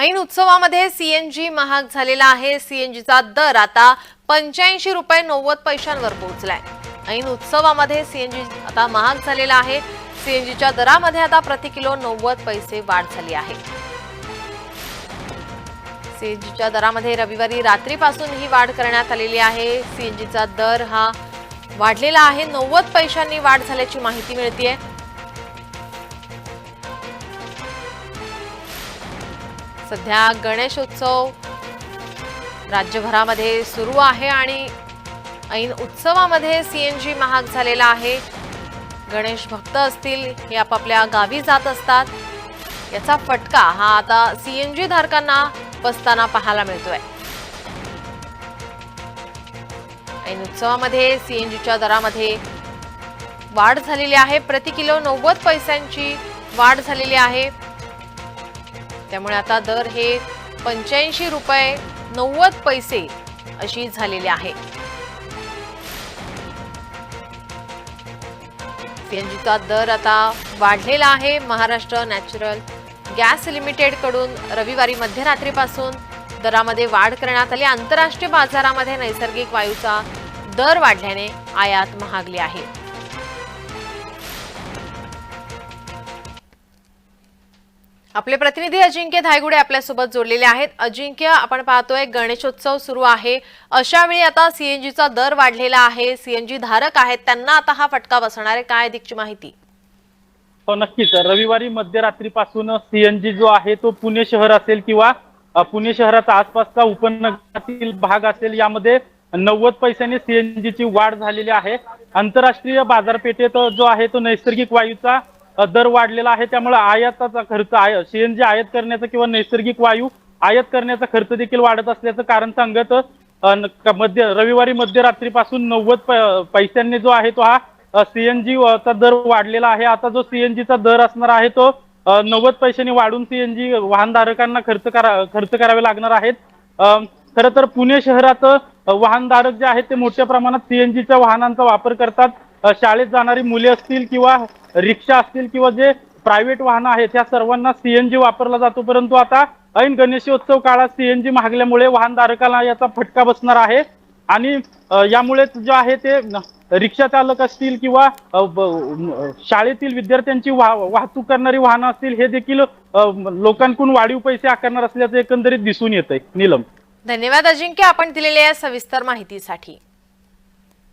ऐन उत्सवामध्ये सीएनजी महाग झालेला आहे. सीएनजीचा दर आता पंच्याऐंशी रुपये नव्वद पैशांवर पोहोचलाय. ऐन उत्सवामध्ये सीएनजी आता महाग झालेला आहे. सीएनजीच्या दरामध्ये आता प्रति किलो नव्वद पैसे वाढ झाली आहे. सीएनजीच्या दरामध्ये रविवारी रात्रीपासून ही वाढ करण्यात आलेली आहे. सीएनजीचा दर हा वाढलेला आहे. नव्वद पैशांनी वाढ झाल्याची माहिती मिळतीये. सध्या गणेशोत्सव राज्यभरामध्ये सुरू आहे आणि ऐन उत्सवामध्ये सीएनजी महाग झालेला आहे. गणेश भक्त असतील हे आपापल्या गावी जात असतात. याचा फटका हा आता सीएनजी धारकांना बसताना पाहायला मिळतोय. ऐन उत्सवामध्ये सीएनजीच्या दरामध्ये वाढ झालेली आहे. प्रति किलो नव्वद पैशांची वाढ झालेली आहे. त्यामुळे आता दर हे पंच्याऐंशी रुपये नव्वद पैसे अशी झालेली आहे. सीएनजीचा दर आता वाढलेला आहे. महाराष्ट्र नॅचरल गॅस लिमिटेडकडून रविवारी मध्यरात्रीपासून दरामध्ये वाढ करण्यात आली. आंतरराष्ट्रीय बाजारामध्ये नैसर्गिक वायूचा दर वाढल्याने आयात महागली आहे. आपले प्रतिनिधी अजिंक्य धायगुडे आपल्यासोबत जोडलेले आहेत. अजिंक्य आपण पाहतोय गणेशोत्सव सुरू आहे. अशा वेळी आता सीएनजीचा दर वाढलेला आहे. सीएनजी धारक आहेत. त्यांना आता हा फटका बसणार आहे. काय अधिकची माहिती? हो नक्कीच. रविवारी मध्यरात्रीपासून सीएनजी जो आहे तो पुणे शहर असेल किंवा पुणे शहराचा आसपासचा उपनगरातील भाग असेल यामध्ये नव्वद पैशांनी सीएनजीची वाढ झालेली आहे. आंतरराष्ट्रीय बाजारपेठेत जो आहे तो नैसर्गिक वायूचा दर वाढलेला आहे. त्यामुळे आयाताचा खर्च आहे सीएनजी आयात करण्याचा किंवा नैसर्गिक वायू आयात करण्याचा खर्च देखील वाढत असल्याचं कारण सांगत मध्य रविवारी मध्यरात्रीपासून नव्वद पैशांनी जो आहे तो हा सीएनजी चा दर वाढलेला आहे. आता जो सीएनजीचा दर असणार आहे तो नव्वद पैशांनी वाढून सीएनजी वाहनधारकांना खर्च करा खर्च करावे लागणार आहेत. अ, खरं तर पुणे शहरात वाहनधारक जे आहेत ते मोठ्या प्रमाणात सीएनजीच्या वाहनांचा वापर करतात. शाळेत जाणारी मुले असतील किंवा रिक्षा असतील किंवा जे प्रायव्हेट वाहनं आहेत त्या सर्वांना सीएनजी वापरला जातो. परंतु आता ऐन गणेशोत्सव काळात सीएनजी महागल्यामुळे वाहनधारकाला याचा फटका बसणार आहे. आणि यामुळेच जे आहे ते रिक्षा चालक असतील किंवा शाळेतील विद्यार्थ्यांची वाह वाहतूक करणारी वाहनं असतील हे देखील लोकांकडून वाढीव पैसे आकारणार असल्याचं एकंदरीत दिसून येत आहे नीलम. धन्यवाद अजिंक्य आपण दिलेल्या या सविस्तर माहितीसाठी.